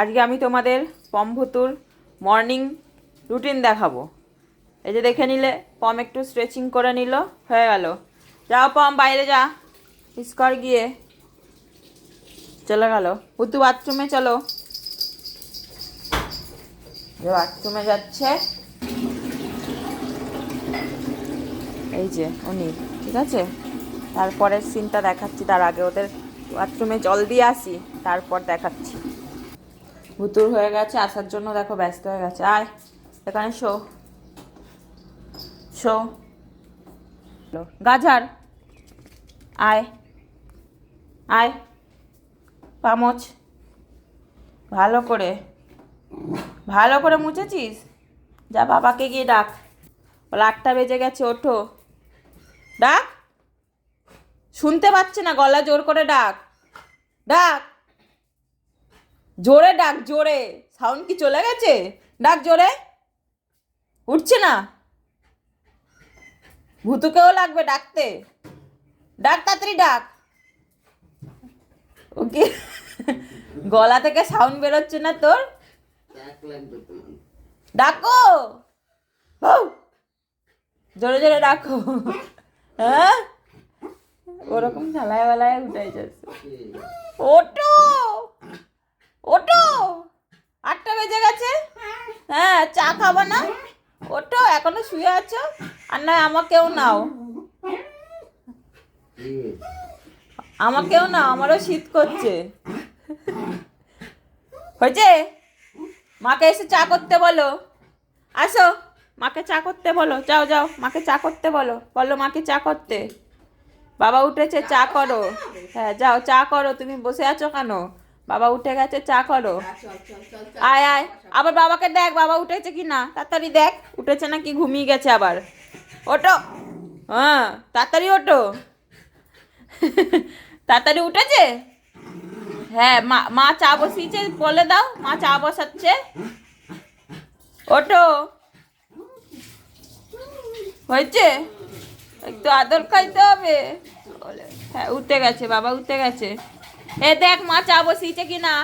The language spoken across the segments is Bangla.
আজকে আমি তোমাদের পমভুতুর মর্নিং রুটিন দেখাবো। এই যে দেখে নিলে, পম একটু স্ট্রেচিং করে নিল, হয়ে গেল। যাও পম, বাইরে যা। ইস্কর গিয়ে। চলে গেল। ভুতু বাথরুমে চলো। বাথরুমে যাচ্ছে। এই যে উনি, ঠিক আছে? তারপরের সিনটা দেখাচ্ছি। তার আগে ওদের বাথরুমে জল দিয়ে আসি, তারপর দেখাচ্ছি। ভুতুর হয়ে গেছে, আসার জন্য দেখো ব্যস্ত হয়ে গেছে। আয়, এখানে শো। শো। গাজার। আয়। আয়। পামচ। ভালো করে। ভালো করে মুছেছিস? যা বাবাকে গিয়ে ডাক। বলে আটটা বেজে গেছে, ওঠো। ডাক। শুনতে পাচ্ছে না, গলা জোর করে ডাক। ডাক। জোরে ডাক, জোরে। সাউন্ড কি চলে গেছে? ডাক, জোরে। উঠছে না। ভুতুকেও লাগবে ডাকতে। ডাক, তাড়াতাড়ি ডাক। ওকে। গলা থেকে সাউন্ড বেরোচ্ছে না তোর? ডাকো। জোরে জোরে ডাকো। হ্যাঁ? ওরকম ঝালায় বেলায় উঠাই যাচ্ছে। ওটো ওটো, আটটা বেজে গেছে। হ্যাঁ চা খাব না। ওটো, এখনও শুয়ে আছো? আর নয় আমাকেও নাও। আমাকেও না আমারও শীত করছে। হয়েছে? মাকে এসে চা করতে বলো। আসো, মাকে চা করতে বলো। যাও যাও, মাকে চা করতে বলো। বলো মাকে চা করতে। বাবা উঠেছে, চা করো। হ্যাঁ যাও, চা করো। তুমি বসে আছো কেন? বাবা উঠে গেছে চা করো। আয় আয়। আবার বাবাকে দেখ বাবা উঠেছে কি না তাড়াতাড়ি দেখ উঠেছে না কি ঘুমিয়ে গেছে আবার। ওটো হ্যাঁ তাড়াতাড়ি ওটো তাড়াতাড়ি উঠেছে? হ্যাঁ মা মা চা বসিয়েছে বলে দাও মা চা বসাচ্ছে। ওটো হয়েছে? একটু আদর খাইতে হবে। হ্যাঁ উঠে গেছে বাবা উঠে গেছে। এ দেখ মা, চা বসিয়েছে কি না?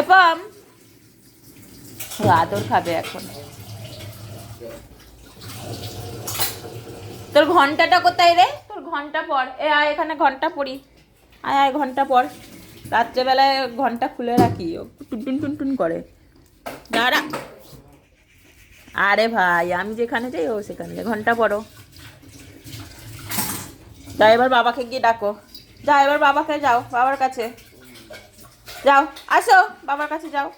এপম আদর খাবে এখন। তোর ঘন্টাটা কোথায় রে? তোর ঘণ্টা পর। এ আয় এখানে ঘণ্টা পড়ি। আয় আয় ঘণ্টা পর। রাত্রেবেলায় ঘণ্টা খুলে রাখি। ও টুনটুন টুনটুন করে। দাঁড়া। আরে ভাই, আমি যেখানে যাই, ও সেখানে যাই ঘণ্টা পড়ো। যা এবার বাবাকে গিয়ে ডাকো। যা এবার বাবাকে যাও বাবার কাছে। যাও আসো বাবার কাছে যাও।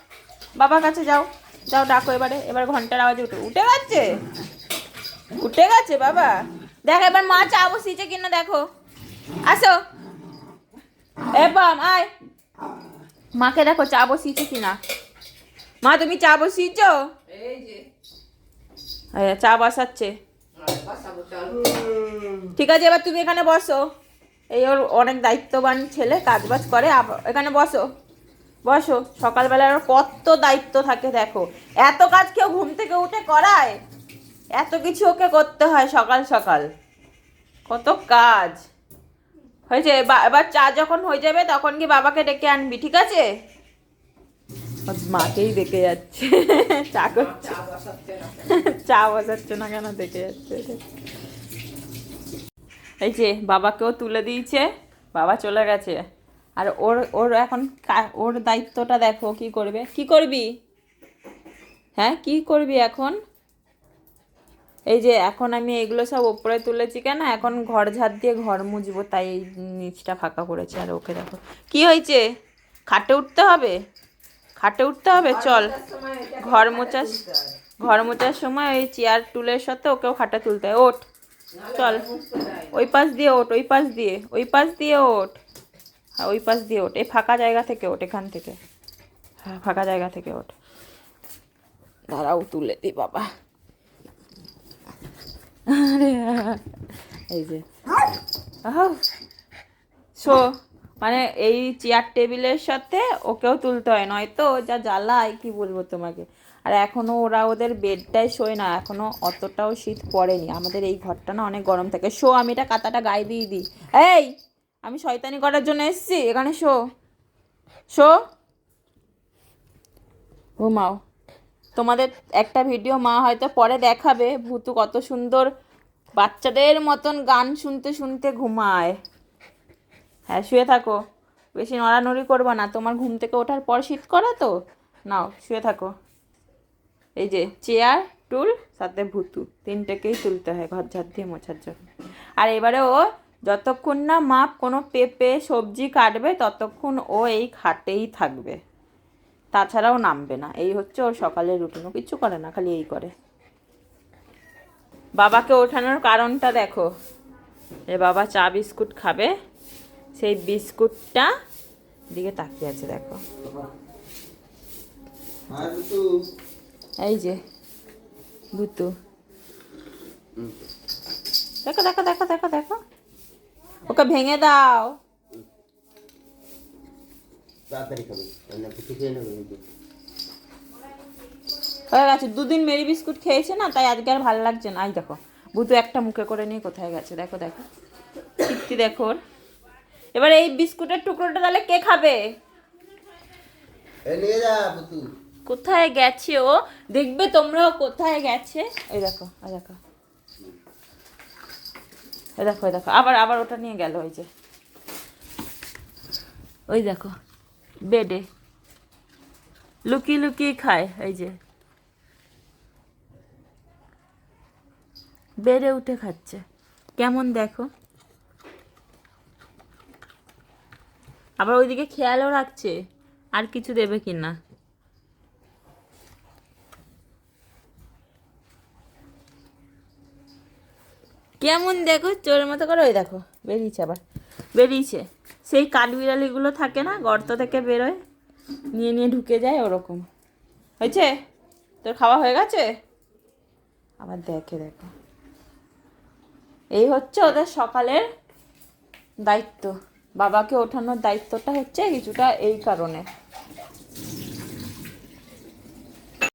বাবার কাছে যাও। যাও ডাকো এবারে। এবার ঘণ্টার আওয়াজে উঠে উঠে গেছে? উঠে গেছে বাবা? দেখ এবার মা চা বসিয়েছে কিনা দেখো। আসো। এ বাম আয়। মাকে দেখো চা বসিয়েছে কিনা। মা তুমি চা বসিয়েছো? হ্যাঁ, চা বসাচ্ছে। ঠিক আছে এবার তুমি এখানে বসো। এই ওর অনেক দায়িত্ববান ছেলে, কাজবাজ করে। এখানে বসো। বসো। সকালবেলা ওর কত দায়িত্ব থাকে, দেখো। এত কাজ কেউ ঘুম থেকে উঠে করায়? এত কিছু ওকে করতে হয় সকাল সকাল। কত কাজ। হয়েছে এবার- চা যখন হয়ে যাবে, তখন কি বাবাকে ডেকে আনবি, ঠিক আছে? মাকেই ডেকে যাচ্ছে। চা করছে। চা বসাচ্ছে না কেন দেখে যাচ্ছে। এই যে বাবাকেও তুলে দিয়েছে, বাবা চলে গেছে। আর ওর ওর এখন ওর দায়িত্বটা দেখো কি করবে। কি করবি? হ্যাঁ কি করবি এখন? এই যে এখন আমি এগুলো সব ওপরে তুলেছি কেন? এখন ঘর ঝাড় দিয়ে ঘর মুছবো তাই এই নিচটা ফাঁকা করেছে। আর ওকে দেখো। কি হয়েছে? খাটে উঠতে হবে? খাটে উঠতে হবে? চল। ঘর মোচার ঘর মোছার সময় ওই চেয়ার টুলের সাথে ওকেও খাটে তুলতে হয়। ওঠ। চল। ওই পাশ দিয়ে ওঠ, ওই পাশ দিয়ে, ওই পাশ দিয়ে ওঠ। হ্যাঁ ওই পাশ দিয়ে ওঠ। এই ফাঁকা জায়গা থেকে ওঠ এখান থেকে। হ্যাঁ ফাঁকা জায়গা থেকে ওঠ। দাঁড়াও, তুলে দি বাবা। আরে, এই যে। শো মানে এই চেয়ার টেবিলের সাথে ওকেও তুলতে হয়, নয়তো যা জ্বালায়, কি বলব তোমাকে? আর এখনও ওরা ওদের বেডটায় শোয় না, এখনও অতটাও শীত পড়েনি। আমাদের এই ঘরটা না অনেক গরম থাকে। শো, আমি এটা কাতাটা গায়ে দিয়ে দিই। এই, আমি শয়তানি করার জন্য এসেছি। এখানে শো। শো। ঘুমাও। তোমাদের একটা ভিডিও মা হয়তো পরে দেখাবে। ভূতু কত সুন্দর বাচ্চাদের মতন গান শুনতে শুনতে ঘুমায়। হ্যাঁ শুয়ে থাকো। বেশি নড়ানড়ি করবে না। তোমার ঘুম থেকে ওঠার পর শীত করে তো? নাও, শুয়ে থাকো। এই যে চেয়ার টুল সাথে ভুতু। তিনটেকেই তুলতে হয়, ঘর ঝাড় দিয়ে মোছার জন্য। আর এবারে ও যতক্ষণ না মাপ কোনো পেঁপে, সবজি কাটবে, ততক্ষণ ও এই খাটেই থাকবে। তাছাড়াও নামবে না। এই হচ্ছে ওর সকালের রুটিন ও কিচ্ছু করে না, খালি এই করে। বাবাকে ওঠানোর কারণটা দেখো। এ বাবা চা বিস্কুট খাবে। সেই বিস্কুটটা দিকে তাকিয়ে আছে, দেখো। এই যে ভুতু দেখো দেখো দেখো দেখো দেখো। ওকে ভেঙে দাও। হয়ে গেছে। দুদিন মেরি বিস্কুট খেয়েছে না তাই আজকে আর ভালো লাগছে না। এই দেখো ভুতু একটা মুখে করে নিয়ে কোথায় গেছে? দেখো দেখো। তৃপ্তি দেখো। এবার এই বিস্কুটের টুকরোটা তাহলে কে খাবে? নিয়ে যা বুতু। কোথায় গেছে ও? দেখবে তোমরাও কোথায় গেছে? এই দেখো এই দেখো। এই দেখো দেখো। আবার আবার ওটা নিয়ে গেল ওই যে। ওই দেখো, বেডে। লুকিয়ে লুকিয়ে খায়, এই যে। বেডে উঠে খাচ্ছে। কেমন দেখো? আবার ওইদিকে খেয়ালও রাখছে। আর কিছু দেবে কি না কেমন দেখো? চোরের মতো করে ওই দেখো, বেরিয়েছে আবার। বেরিয়েছে। সেই কাঠবিড়ালিগুলো থাকে না, গর্ত থেকে বেরোয়, নিয়ে নিয়ে ঢুকে যায় ওরকম। হয়েছে? তোর খাওয়া হয়ে গেছে? আবার দেখে দেখো। এই হচ্ছে ওদের সকালের দায়িত্ব। বাবাকে ওঠানোর দায়িত্বটা হচ্ছে কিছুটা এই কারণে।